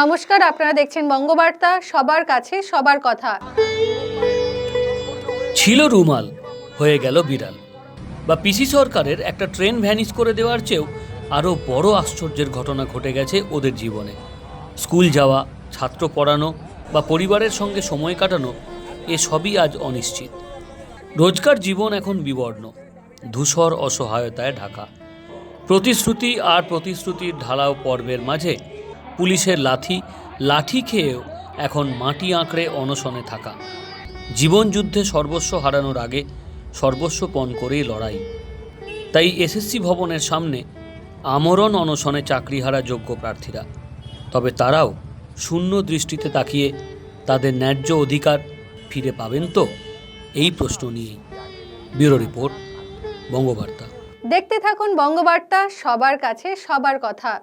নমস্কার, আপনারা দেখছেন বঙ্গবার্তা, সবার কাছে সবার কথা। ছিল রুমাল, হয়ে গেল বিড়াল। বা পিসি সরকারের একটা ট্রেন ভ্যানিশ করে দেওয়ার চেয়েও আরও বড় আশ্চর্যের ঘটনা ঘটে গেছে ওদের জীবনে। স্কুল যাওয়া, ছাত্র পড়ানো বা পরিবারের সঙ্গে সময় কাটানো এসবই আজ অনিশ্চিত। রোজকার জীবন এখন বিবর্ণ, ধূসর অসহায়তায় ঢাকা। প্রতিশ্রুতি আর প্রতিশ্রুতির ঢালাও পর্বের মাঝে পুলিশের লাথি, লাঠি খেয়েও এখন মাটি আঁকড়ে অনশনে থাকা। জীবনযুদ্ধে সর্বস্ব হারানোর আগে সর্বস্ব পণ করেই লড়াই। তাই এসএসসি ভবনের সামনে আমরণ অনশনে চাকরিহারা যোগ্য প্রার্থীরা। তবে তারাও শূন্য দৃষ্টিতে তাকিয়ে তাদের ন্যায্য অধিকার ফিরে পাবেন তো? এই প্রশ্ন নিয়েই। Bureau report, Bangabarta. দেখতে থাকুন বঙ্গবার্তা, সবার কাছে সবার কথা।